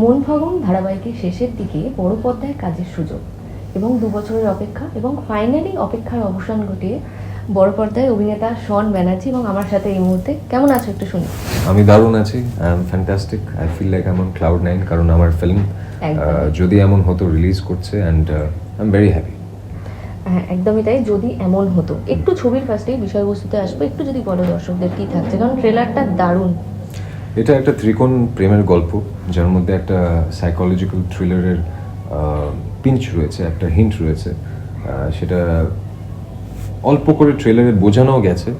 মন ফাগুন ধারাবাহিকের শেষের দিকে বড় পর্দায় কাজের সুযোগ এবং দু বছরের অপেক্ষা এবং ফাইনালি অপেক্ষার অবসান ঘটিয়ে বড় পর্দায় অভিনেতা শন ব্যানার্জি এবং আমার সাথে এই মুহূর্তে। কেমন আছো একটু শুনি। আমি দারুণ আছি। I am fantastic I feel like I am on cloud nine কারণ আমার ফিল্ম যদি এমন হতো রিলিজ করছে and I am very happy হ্যাঁ একদমই তাই। যদি এমন হতো একটু ছবির ফার্স্টেই বিষয়বস্তুতে আসব একটু যদি বলো দর্শকদের কি থাকছে? কারণ ট্রেলারটা দারুণ। এটা একটা ত্রিকোণ প্রেমের গল্প, যার মধ্যে একটা সাইকোলজিক্যাল থ্রিলারের পিঞ্চ রয়েছে, একটা হিন্ট রয়েছে। সেটা অল্প করে ট্রেলারে বোঝানো গেছে।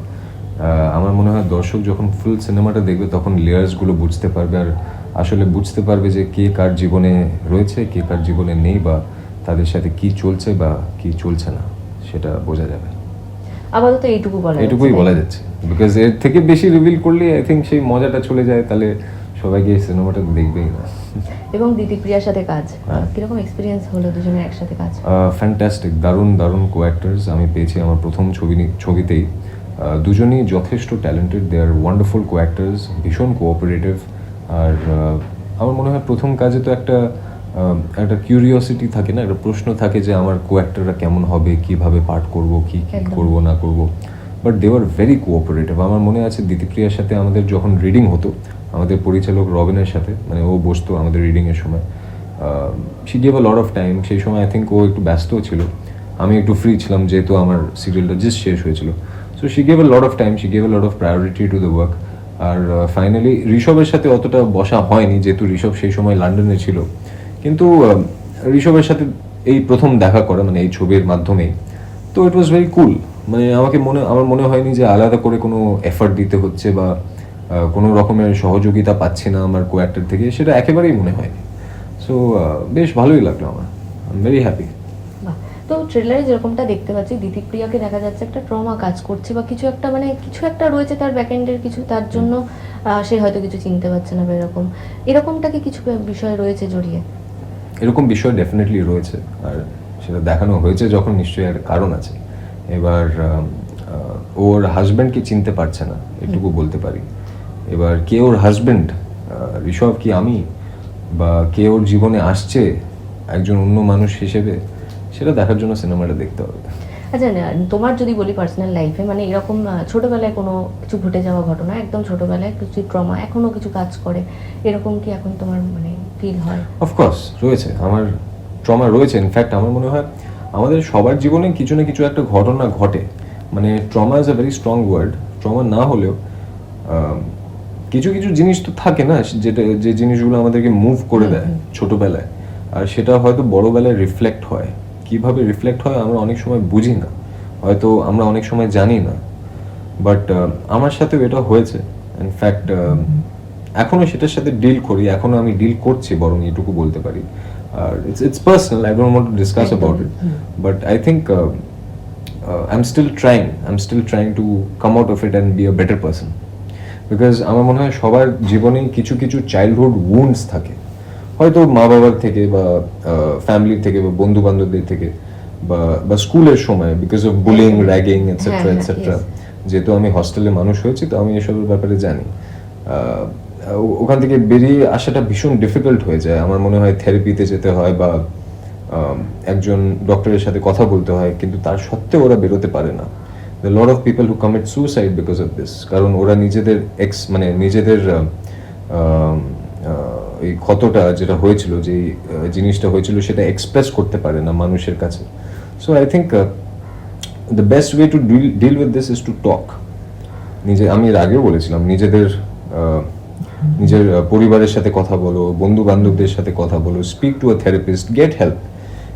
আমার মনে হয় দর্শক যখন ফুল সিনেমাটা দেখবে, তখন লেয়ার্সগুলো বুঝতে পারবে। আর আসলে বুঝতে পারবে যে কে কার জীবনে রয়েছে, কে কার জীবনে নেই, বা তাদের সাথে কি চলছে বা কি চলছে না, সেটা বোঝা যাবে। আপাতত এইটুকু বলা যাচ্ছে, এটুকুই বলা যাচ্ছে। বিকজ এর থেকে বেশি রিভিল করলে আই থিঙ্ক সেই মজাটা চলে যায় তাহলে সবাই গিয়ে সিনেমাটা দেখবেই না। এবং দিদিপ্রিয়ার সাথে কাজ। হ্যাঁ। কীরকম এক্সপিরিয়েন্স হলো দুজনের একসাথে কাজ? ফ্যান্টাস্টিক দারুণ দারুণ কো অ্যাক্টার্স আমি পেয়েছি আমার প্রথম ছবি ছবিতেই। দুজনই যথেষ্ট ট্যালেন্টেড দে আর ওয়ান্ডারফুল কো অ্যাক্টার্স ভীষণ কোঅপারেটিভ আর আমার মনে হয় প্রথম কাজে তো একটা একটা কিউরিওসিটি থাকে না একটা প্রশ্ন থাকে যে আমার কো অ্যাক্টাররা কেমন হবে কীভাবে পাঠ করব কি কি। করব না করব। But they are very cooperative আমার মনে আছে দিতিপ্রিয়ার সাথে আমাদের যখন রিডিং হতো আমাদের পরিচালক রবিনের সাথে মানে ও বসতো আমাদের রিডিংয়ের সময় she gave a lot of time সেই সময় আই থিঙ্ক ও একটু ব্যস্তও ছিল। আমি একটু ফ্রি ছিলাম যেহেতু আমার সিরিয়ালটা জাস্ট শেষ হয়েছিল। So she gave a lot of time she gave a lot of priority to the work R finally ঋষভের সাথে অতটা বসা হয়নি যেহেতু ঋষভ সেই সময় লন্ডনে ছিল। কিন্তু ঋষভের সাথে এই প্রথম দেখা করা মানে এই ছবির মাধ্যমেই, তো ইট ওয়াজ ভেরি কুল মানে আমাকে মনে, আমার মনে হয়নি যে আলাদা করে কোনো এফার্ট দিতে হচ্ছে বা কোনো রকমের সহযোগিতা পাচ্ছি না আমার কো থেকে, সেটা একেবারেই মনে হয়নি। সো বেশ ভালোই লাগল আমার। I very happy. তো ট্রেলারে যেরকমটা দেখতে পাচ্ছি দিদিপ্রিয়াকে দেখা যাচ্ছে একটা ট্রমা কাজ করছে বা কিছু একটা মানে কিছু একটা রয়েছে তার ব্যাকএন্ডের কিছু, তার জন্য সে হয়তো কিছু চিনতে পারছে না বা এরকম। এরকমটা কি কিছু বিষয় রয়েছে জড়িয়ে? এরকম বিষয় ডেফিনেটলি রয়েছে। আর সেটা দেখানো হয়েছে যখন নিশ্চয়ই একটা কারণ আছে। এবার ওর হাজব্যান্ডকে চিনতে পারছে না এটুকু বলতে পারি। এবার কে ওর হাজব্যান্ড ঋষভ কি আমি? বা কে ওর জীবনে আসছে একজন অন্য মানুষ হিসেবে? সেটা দেখার জন্য সিনেমাটা দেখতে হবে। আচ্ছা তোমার যদি বলি পার্সোনাল লাইফে মানে এরকম ছোটবেলায় কোনো কিছু ঘটে যাওয়া ঘটনা একদম ছোটবেলায় কিছু ট্রমা এখনও কিছু কাজ করে এরকম কি এখন তোমার মানে ফিল হয়। অফকোর্স রয়েছে। আমার ট্রমা রয়েছে। ইনফ্যাক্ট আমার মনে হয় আমাদের সবার জীবনে কিছু না কিছু একটা ঘটনা ঘটে। মানে trauma is a very strong word trauma না হলেও কিছু কিছু জিনিস তো থাকে না যেটা যে জিনিসগুলো আমাদেরকে মুভ করে দেয় ছোটবেলায়। আর সেটা হয়তো বড়বেলায় রিফ্লেক্ট হয়। কীভাবে রিফ্লেক্ট হয় আমরা অনেক সময় বুঝি না। হয়তো আমরা অনেক সময় জানি না। বাট আমার সাথেও এটা হয়েছে। ইনফ্যাক্ট এখনও সেটার সাথে ডিল করি এখনও আমি ডিল করছি বরং এটুকু বলতে পারি। আর it's it's personal I don't want to discuss about it but I think I am still trying I am still trying to come out of it and be a better person because আমার মনে হয় সবার জীবনেই কিছু কিছু childhood wounds থাকে। হয়তো মা বাবার থেকে বা ফ্যামিলির থেকে বা বন্ধু বান্ধবদের থেকে বা বা স্কুলের সময় because of bullying ragging etcetera etcetera যেহেতু আমি হস্টেলে মানুষ হয়েছি তো আমি এসবের ব্যাপারে জানি। ওখান থেকে বেরিয়ে আসাটা ভীষণ ডিফিকাল্ট হয়ে যায়। আমার মনে হয় থেরাপিতে যেতে হয় বা একজন ডক্টরের সাথে কথা বলতে হয়, কিন্তু তার সত্ত্বেও ওরা বেরোতে পারে না। The lot of people who commit suicide because of this কারণ ওরা নিজেদের এক্স মানে নিজেদের এই ক্ষতটা যেটা হয়েছিল, যে জিনিসটা হয়েছিল, সেটা এক্সপ্রেস করতে পারে না মানুষের কাছে। So I think the best way to deal deal with this is to talk নিজে, আমি এর আগেও বলেছিলাম, নিজেদের নিজের পরিবারের সাথে কথা বলো বন্ধু বান্ধবদের সাথে কথা বলো speak to a therapist get help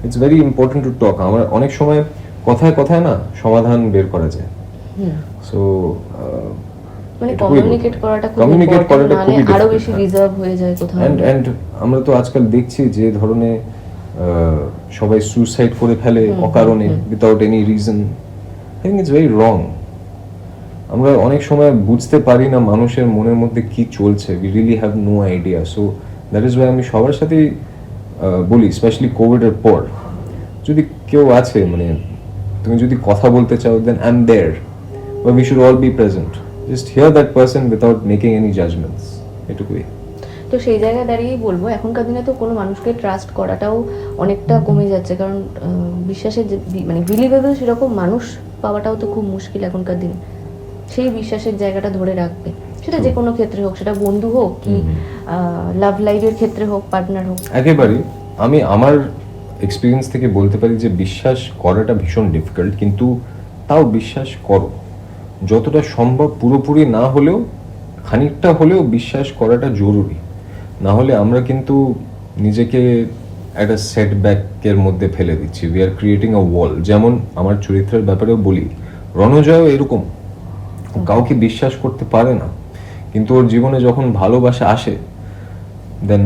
it's very important to talk আমার অনেক সময় কথায় কথায় না সমাধান বের করা যায়। সো মানে কমিউনিকেট করাটা খুব কমিউনিকেট করাটা খুবই আরও বেশি। রিজার্ভ হয়ে যায় কোথাও। অ্যান্ড অ্যান্ড আমরা তো আজকাল দেখছি যে ধরনের সবাই সুসাইড করে ফেলে অকারণে without any reason I think it's very wrong আমরা অনেক সময় বুঝতে পারি না মানুষের মনের মধ্যে কি চলছে। We really have no idea so that is why আমি সবার সাথেই বলি স্পেশালি কোভিডের পর, যদি কেউ আছে মানে তুমি যদি কথা বলতে চাও দেন আই এম দেয়ার বা we should all be present just hear that person without making any judgements এটুকুই। তো সেই জায়গায় দাঁড়িয়েই বলব, এখনকার দিনে তো কোনো মানুষকে ট্রাস্ট করাটাও অনেকটা কমে যাচ্ছে। কারণ বিশ্বাসের মানে বিলিভেবল সেরকম মানুষ পাওয়াটাও তো খুব মুশকিল এখনকার দিনে। সেই বিশ্বাসের জায়গাটা ধরে রাখবে। সেটা যে কোনো ক্ষেত্রে হোক সেটা বন্ধু হোক কি লাভ লাইফের ক্ষেত্রে হোক পার্টনার হোক। একেবারেই। আমি আমার এক্সপিরিয়েন্স থেকে বলতে পারি যে বিশ্বাস করাটা ভীষণ ডিফিকাল্ট কিন্তু তাও বিশ্বাস করো। যতটা সম্ভব পুরোপুরি না হলেও খানিকটা হলেও বিশ্বাস করাটা জরুরি। না হলে আমরা কিন্তু নিজেকে একটা সেটব্যাকের মধ্যে ফেলে দিচ্ছি। উই আর ক্রিয়েটিং আ ওয়াল যেমন আমার চরিত্রের ব্যাপারেও বলি রণজয়ও এরকম। কাউকে বিশ্বাস করতে পারে না, কিন্তু ওর জীবনে যখন ভালোবাসা আসে then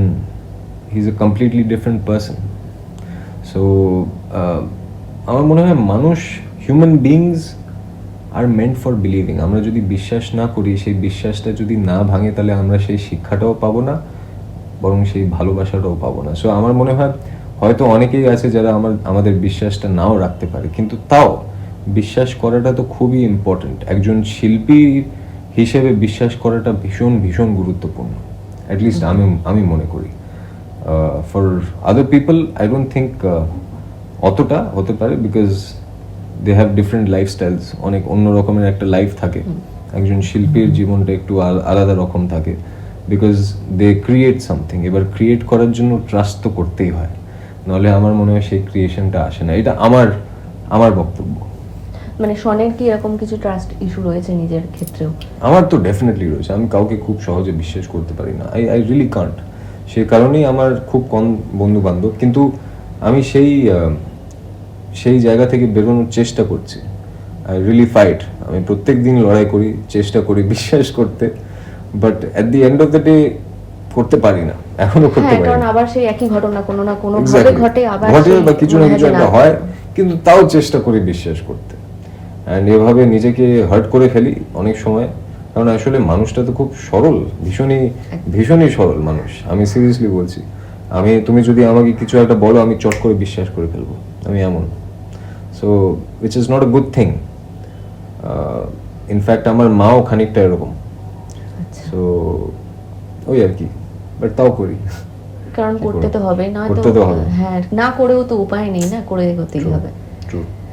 he is a completely different person so আমার মনে হয় মানুষ human beings are meant for believing আমরা যদি বিশ্বাস না করি, সেই বিশ্বাসটা যদি না ভাঙে, তাহলে আমরা সেই শিক্ষাটাও পাবো না, বরং সেই ভালোবাসাটাও পাবো না। সো আমার মনে হয়, হয়তো অনেকেই আছে যারা আমার, আমাদের বিশ্বাসটা নাও রাখতে পারে, কিন্তু তাও বিশ্বাস করাটা তো খুবই ইম্পর্ট্যান্ট একজন শিল্পী হিসেবে বিশ্বাস করাটা ভীষণ ভীষণ গুরুত্বপূর্ণ। অ্যাটলিস্ট আমি আমি মনে করি। For other people I don't think অতটা হতে পারে because they have different lifestyles অনেক অন্য রকমের একটা লাইফ থাকে। একজন শিল্পীর জীবনটা একটু আল- আলাদা রকম থাকে। বিকজ দে ক্রিয়েট সামথিং এবার ক্রিয়েট করার জন্য ট্রাস্ট তো করতেই হয়। নাহলে আমার মনে হয় সেই ক্রিয়েশনটা আসে না। এটা আমার আমার বক্তব্য। মানে সনের কি এরকম কিছু ট্রাস্ট ইস্যু রয়েছে নিজের ক্ষেত্রেও? আমার তো ডেফিনেটলি রয়েছে। আমি কাউকে খুব সহজে বিশ্বাস করতে পারি না। আই আই রিয়েলি কান্ট সেই কারণেই আমার খুব কম বন্ধু বান্ধব কিন্তু আমি সেই সেই জায়গা থেকে বেরোনোর চেষ্টা করছি। আই রিয়েলি ফাইট আমি প্রত্যেক দিন লড়াই করি চেষ্টা করি বিশ্বাস করতে। But at the end of the day করতে পারি না। এখনও করতে হ্যাঁ পারি কারণ আবার সেই একই ঘটনা কোনো না কোনো ভাবে ঘটে আবার ঘটে বা কিছু না কিছু একটা হয়। কিন্তু তাও চেষ্টা করি বিশ্বাস করতে। অ্যান্ড এভাবে নিজেকে হার্ট করে ফেলি অনেক সময়। কারণ আসলে মানুষটা তো খুব সরল ভীষণই ভীষণই সরল মানুষ আমি সিরিয়াসলি বলছি। আমি তুমি যদি আমাকে কিছু একটা বলো আমি চট করে বিশ্বাস করে ফেলব আমি এমন। So which is not a good thing in fact আমার মাও খানিকটা এরকম। আচ্ছা। সো ওই আর কি বাট তাও করি। কারণ করতে তো হবে না তো হ্যাঁ না করেও তো উপায় নেই না করে এগোতেই হবে।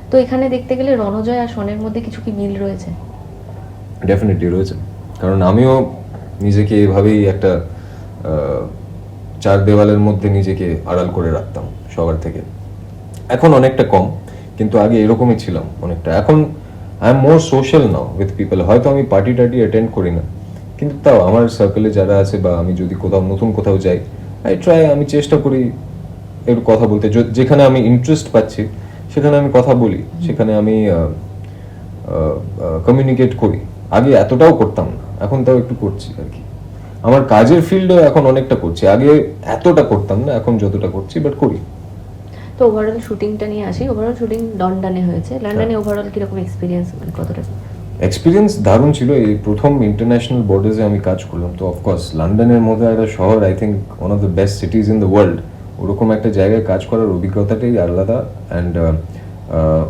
তো এখানে দেখতে গেলে রণজয় আর সনের মধ্যে কিছু কি মিল রয়েছে? ডেফিনেটলি রয়েছে। কারণ আমিও নিজেকে এভাবেই একটা চার দেওয়ালের মধ্যে নিজেকে আড়াল করে রাখতাম সবার থেকে। এখন অনেকটা কম, কিন্তু আগে এরকমই ছিলাম অনেকটা। এখন I am more social now with people হয়তো আমি পার্টি টার্টি অ্যাটেন্ড করি না, কিন্তু তাও আমার সার্কেলে যারা আছে বা আমি যদি কোথাও, নতুন কোথাও যাই আই ট্রাই আমি চেষ্টা করি একটু কথা বলতে। যেখানে আমি ইন্টারেস্ট পাচ্ছি সেখানে আমি কথা বলি সেখানে আমি কমিউনিকেট করি। আগে এতটাও করতাম না এখন তাও একটু করছি আর কি। আমার কাজের ফিল্ডে এখন অনেকটা করছি। আগে এতটা করতাম না এখন যতটা করছি বাট করি। তো ওভারঅল শুটিংটা নিয়ে আসি। ওভারঅল শুটিং লন্ডনে হয়েছে। লন্ডনে হ্যাঁ। ওভারঅল কীরকম এক্সপিরিয়েন্স মানে কতটা? এক্সপিরিয়েন্স দারুণ ছিল। এই প্রথম ইন্টারন্যাশনাল বর্ডার্সে আমি কাজ করলাম। তো অফকোর্স লন্ডনের মধ্যে একটা শহর I think one of the best cities in the world ওরকম একটা জায়গায় কাজ করার অভিজ্ঞতাটাই আলাদা অ্যান্ড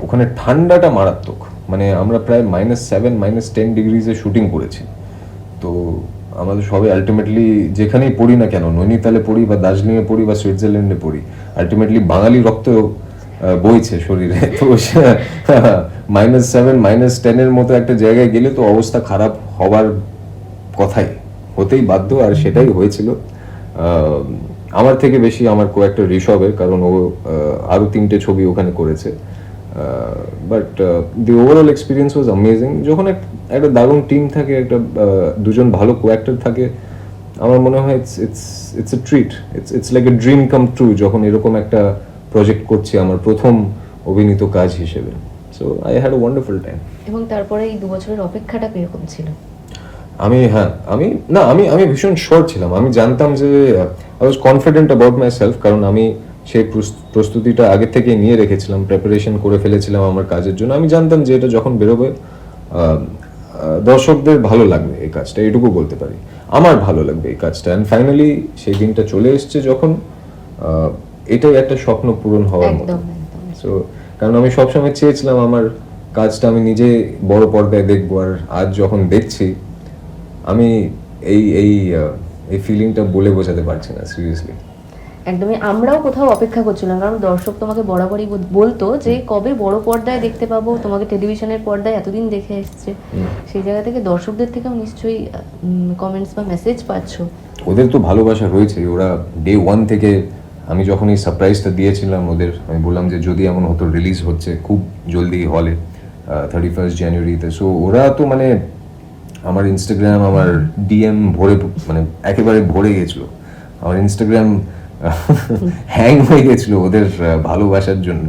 ওখানে ঠান্ডাটা মারাত্মক। মানে আমরা প্রায় মাইনাস সেভেন মাইনাস টেন ডিগ্রিজে শুটিং করেছি। তো আমাদের সবাই আলটিমেটলি যেখানেই পড়ি না কেন, নৈনিতালে পড়ি বা দার্জিলিংয়ে পড়ি বা সুইজারল্যান্ডে পড়ি আলটিমেটলি বাঙালি রক্ত বইছে শরীরে। তো মাইনাস সেভেন মাইনাস টেনের মতো একটা জায়গায় গেলে তো অবস্থা খারাপ হওয়ার কথাই। হতেই বাধ্য আর সেটাই হয়েছিল। আমার থেকে বেশি আমার কয়েকটা ঋষভের কারণ ও আহ, আরও তিনটে ছবি ওখানে করেছে। But the overall experience was amazing যখন একটা দারুণ টিম থাকে একটা দুজন ভালো কোয়াক্টর থাকে আমার মনে হয় it's it's it's a treat it's it's like a dream come true যখন এরকম একটা প্রজেক্ট করছি আমার প্রথম অভিনীত কাজ হিসেবে। So I had a wonderful time এবং তারপরে এই দু বছরের অপেক্ষাটা কীরকম ছিল? আমি হ্যাঁ আমি না আমি আমি ভীষণ শোর ছিলাম। আমি জানতাম যে I was confident about myself কারণ আমি সেই প্রস- প্রস্তুতিটা আগে থেকে নিয়ে রেখেছিলাম প্রিপারেশন করে ফেলেছিলাম আমার কাজের জন্য। আমি জানতাম যে এটা যখন বেরোবে দর্শকদের ভালো লাগবে এই কাজটা এটুকু বলতে পারি। আমার ভালো লাগবে এই কাজটা। অ্যান্ড ফাইনালি সেই দিনটা চলে এসছে যখন এটাই একটা স্বপ্ন পূরণ হওয়ার মতো। সো কারণ আমি সবসময় চেয়েছিলাম আমার কাজটা আমি নিজে বড় পর্দায় দেখব। আর আজ যখন দেখছি আমি এই এই এই ফিলিংটা বলে বোঝাতে পারছি না সিরিয়াসলি একদমই আমরাও কোথাও অপেক্ষা করছিলাম কারণ দর্শক তোমাকে বরাবরই বলতো যে কবে বড় পর্দায় দেখতে পাবো তোমাকে টেলিভিশনের পর্দায় এতদিন দেখে এসছে। সেই জায়গা থেকে দর্শকদের থেকেও নিশ্চয়ই কমেন্টস বা মেসেজ পাচ্ছ। ওদের তো ভালোবাসা রয়েছে ওরা ডে ওয়ান থেকে আমি যখন এই সারপ্রাইজটা দিয়েছিলাম ওদের আমি বললাম যে যদি এমন হতো রিলিজ হচ্ছে খুব জলদি হলে থার্টি ফার্স্ট জানুয়ারিতে সো ওরা তো মানে আমার ইনস্টাগ্রাম আমার ডিএম ভরে মানে একেবারে ভরে গেছিল। আমার ইনস্টাগ্রাম হ্যাং হয়ে গেছিল ওদের ভালোবাসার জন্য।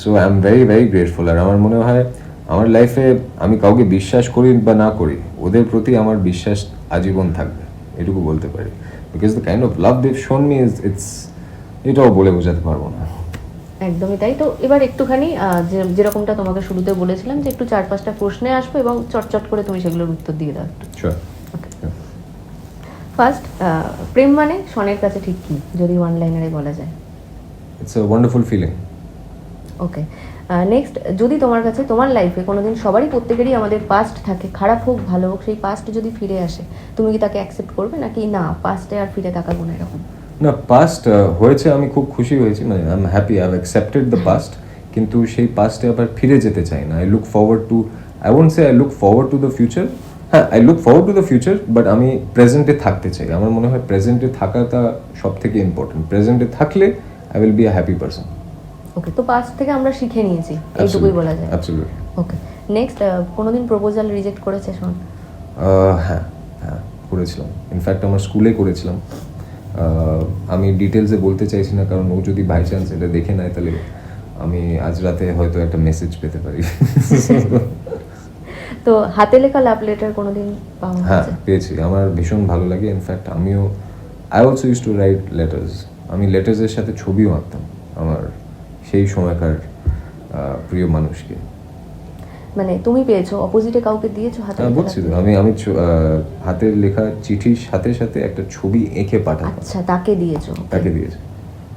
So I am very very grateful আর আমার মনে হয়, আমার লাইফে আমি কাউকে বিশ্বাস করি বা না করি, ওদের প্রতি আমার বিশ্বাস আজীবন থাকবে। এটুকু বলতে পারি। Because the kind of love they shown me is it's এটাও বলে বোঝাতে পারব না। একদমই তাই। তো এবার একটুখানি যেরকমটা তোমাকে শুরুতে বলেছিলাম যে একটু চার পাঁচটা প্রশ্নে আসব এবং চটচট করে তুমি সেগুলোর উত্তর দিয়ে দাও ফার্স্ট প্রেম মানে সনের কাছে ঠিক কি যদি ওয়ান লাইনারে বলা যায়? It's a wonderful feeling. Okay next যদি তোমার কাছে তোমার লাইফে কোনোদিন সবারই প্রত্যেকেরই আমাদের পাস্ট থাকে খারাপ হোক ভালো হোক সেই পাস্ট যদি ফিরে আসে তুমি কি তাকে অ্যাকসেপ্ট করবে? নাকি না পাস্টে আর ফিরে তাকাবো না এরকম? না পাস্ট হয়েছে আমি খুব খুশি হয়েছি। মানে I am happy I accepted the past কিন্তু সেই পাস্টে আবার ফিরে যেতে চাই না। I look forward to I won't say I look forward to the future হ্যাঁ I look forward to the future but আমি প্রেজেন্টে থাকতে চাই। আমার মনে হয় প্রেজেন্টে থাকাটা সব থেকে ইম্পর্টেন্ট প্রেজেন্টে থাকলে I will be a happy person okay তো পাস্ট থেকে আমরা শিখে নিয়েছি। এইটুকুই বলা যায়। অ্যাবসলিউটলি ওকে নেক্সট কোনোদিন প্রপোজাল রিজেক্ট করেছে শোন? হ্যাঁ হ্যাঁ করেছিলাম। ইনফ্যাক্ট আমার স্কুলে করেছিলাম। আমি ডিটেলসে বলতে চাইছি না কারণ ও যদি বাই চান্স এটা দেখে নেয় তাহলে আমি আজ রাতে হয়তো একটা মেসেজ পেতে পারি। তো হাতে লেখা লাভ লেটার কোনোদিন পাওয়া হ্যাঁ পেয়েছি। আমার ভীষণ ভালো লাগে। ইনফ্যাক্ট আমিও I also use to write letters আমি লেটার্সের সাথে ছবিও আঁকতাম আমার সেই সময়কার প্রিয় মানুষকে। মানে তুমি পেয়েছ অপোজিটে কাউকে দিয়েছ হাতে হ্যাঁ বলছি তো আমি আমি হাতের লেখা চিঠির সাথে সাথে একটা ছবি এঁকে পাঠাতাম আচ্ছা তাকে দিয়েছ। তাকে দিয়েছে।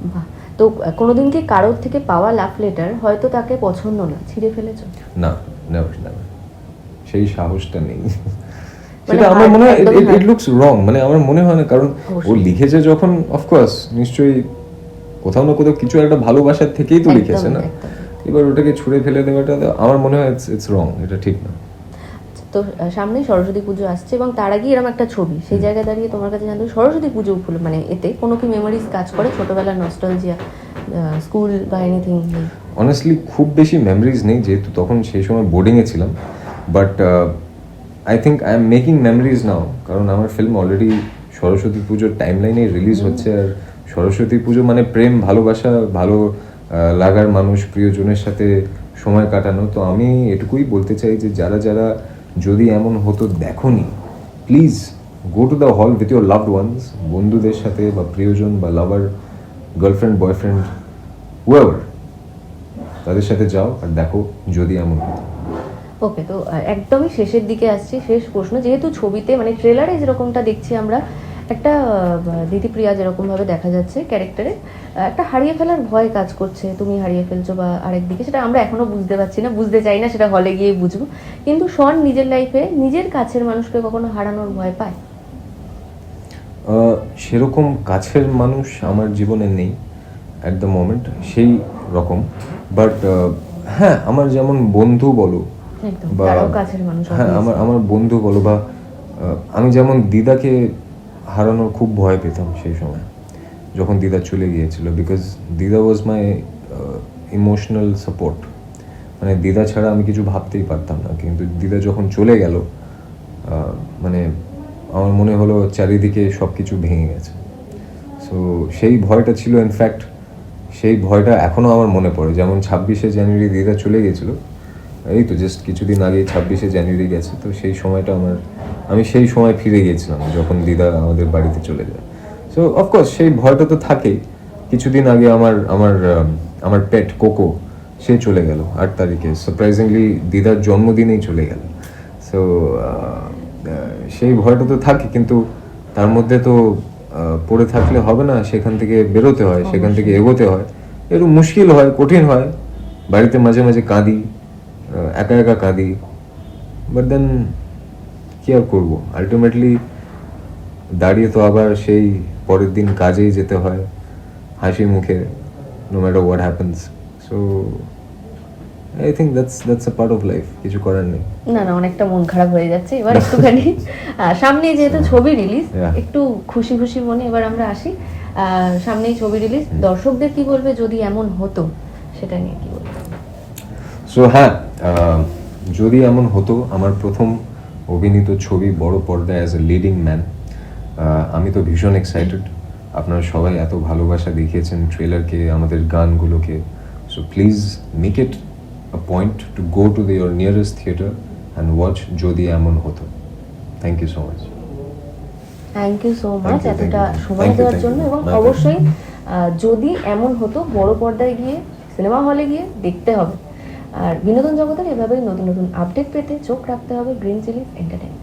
বাহ। তো কোনোদিন কি কারোর থেকে পাওয়া লাভ লেটার হয়তো তাকে পছন্দ না ছিঁড়ে ফেলেছো? না নেভার নেভার সেই সাহসটা নেই। মানে সেটা আমার মনে হয় ইট লুকস রং মানে আমার মনে হয় না কারণ ও লিখেছে যখন অফকোর্স নিশ্চয়ই কোথাও না কোথাও কিছু একটা ভালোবাসার থেকেই তো লিখেছে না। এবার ওটাকে ছুঁড়ে ফেলে দেওয়াটা তো আমার মনে হয় ইটস রং এটা ঠিক না। তো আহ, সামনেই সরস্বতী পুজো আসছে এবং তার আগে এরকম একটা ছবি সেই জায়গায় দাঁড়িয়ে তোমার কাছে জানতে সরস্বতী পুজো উপলক্ষে মানে এতে কোনো কি মেমোরিজ কাজ করে? ছোটবেলার নস্টালজিয়া স্কুল বা এনিথিং অনেস্টলি খুব বেশি মেমরিজ নেই যেহেতু তখন সেই সময় বোর্ডিংয়ে ছিলাম but I think I am making memories now কারণ আমার ফিল্ম অলরেডি সরস্বতী পুজোর টাইম লাইনে রিলিজ হচ্ছে আর সরস্বতী পুজো মানে প্রেম ভালোবাসা ভালো লাগার মানুষ প্রিয়জনের সাথে সময় কাটানো, তো আমি এটুকুই বলতে চাই যে যারা যারা যদি এমন হতো দেখোনি please go to the hall with your loved ones বন্ধুদের সাথে বা প্রিয়জন বা লাভার গার্লফ্রেন্ড বয়ফ্রেন্ড হুয়েভার তাদের সাথে যাও আর দেখো যদি এমন হতো। ওকে তো একদমই শেষের দিকে আসছি, শেষ প্রশ্ন, যেহেতু ছবিতে মানে ট্রেলারে যেরকমটা দেখছি আমরা একটা আহ, দিদিপ্রিয়া যেরকমভাবে দেখা যাচ্ছে ক্যারেক্টারে একটা হারিয়ে ফেলার ভয় কাজ করছে। তুমি হারিয়ে ফেলছো বা আরেক দিকে সেটা আমরা এখনও বুঝতে পারছি না বুঝতে চাই না সেটা হলে গিয়ে বুঝব। কিন্তু শন নিজের লাইফে নিজের কাছের মানুষকে কখনো হারানোর ভয় পায়? সেরকম কাছের মানুষ আমার জীবনে নেই অ্যাট দ্য মোমেন্ট সেই রকম। বাট হ্যাঁ আমার যেমন বন্ধু বলো বা কাছের মানুষ, হ্যাঁ আমার আমার বন্ধু বলো বা আমি যেমন দিদাকে হারানোর খুব ভয় পেতাম সেই সময়, যখন দিদা চলে গিয়েছিল বিকজ দিদা ওয়াজ মাই ইমোশনাল সাপোর্ট মানে দিদা ছাড়া আমি কিছু ভাবতেই পারতাম না, কিন্তু দিদা যখন চলে গেল মানে আমার মনে হলো চারিদিকে সব কিছু ভেঙে গেছে। সো সেই ভয়টা ছিল ইনফ্যাক্ট সেই ভয়টা এখনও আমার মনে পড়ে। যেমন ছাব্বিশে জানুয়ারি দিদা চলে গেছিল, এই তো জাস্ট কিছুদিন আগে ছাব্বিশে জানুয়ারি গেছে, তো সেই সময়টা আমার আমি সেই সময় ফিরে গিয়েছিলাম যখন দিদা আমাদের বাড়িতে চলে যায়। সো অফকোর্স সেই ভয়টা তো থাকেই। কিছুদিন আগে আমার আমার আমার পেট কোকো সে চলে গেল আট তারিখে। সারপ্রাইজিংলি দিদার জন্মদিনেই চলে গেল। সো সেই ভয়টা তো থাকে কিন্তু তার মধ্যে তো পড়ে থাকলে হবে না সেখান থেকে বেরোতে হয় সেখান থেকে এগোতে হয়। একটু মুশকিল হয় কঠিন হয়। বাড়িতে মাঝে মাঝে কাঁদি একা একা কাঁদি। বাট দেন কি আর করব? আলটিমেটলি দাঁড়িয়ে তো আবার সেই পরের দিন কাজেই যেতে হয় হাসি মুখে no matter what happens so I think that's that's a part of life কিছু করার নেই। না না অনেকটা মন খারাপ হয়ে যাচ্ছে এবার একটুখানি। আহ, সামনেই যেহেতু ছবি রিলিজ একটু খুশি খুশি মনে এবার আমরা আসি। সামনেই ছবি রিলিজ দর্শকদের কি বলবে যদি এমন হতো? সেটা নিয়ে কি বলবে? সো হ্যাঁ যদি এমন হতো আমার প্রথম অভিনীত ছবি বড় পর্দায় অ্যাজ এ লিডিং ম্যান আমি তো ভীষণ এক্সাইটেড আপনারা সবাই এত ভালোবাসা দেখিয়েছেন ট্রেলারকে আমাদের গানগুলোকে। So please make it a point to go to the your nearest theatre and watch যদি এমন হতো। Thank you so much thank you so much এতটা সময় দেওয়ার জন্য এবং অবশ্যই যদি এমন হতো বড় পর্দায় গিয়ে সিনেমা হলে গিয়ে দেখতে হবে। আর বিনোদন জগতের এভাবেই নতুন নতুন আপডেট পেতে চোখ রাখতে হবে গ্রিন চিলিজ এন্টারটেনমেন্ট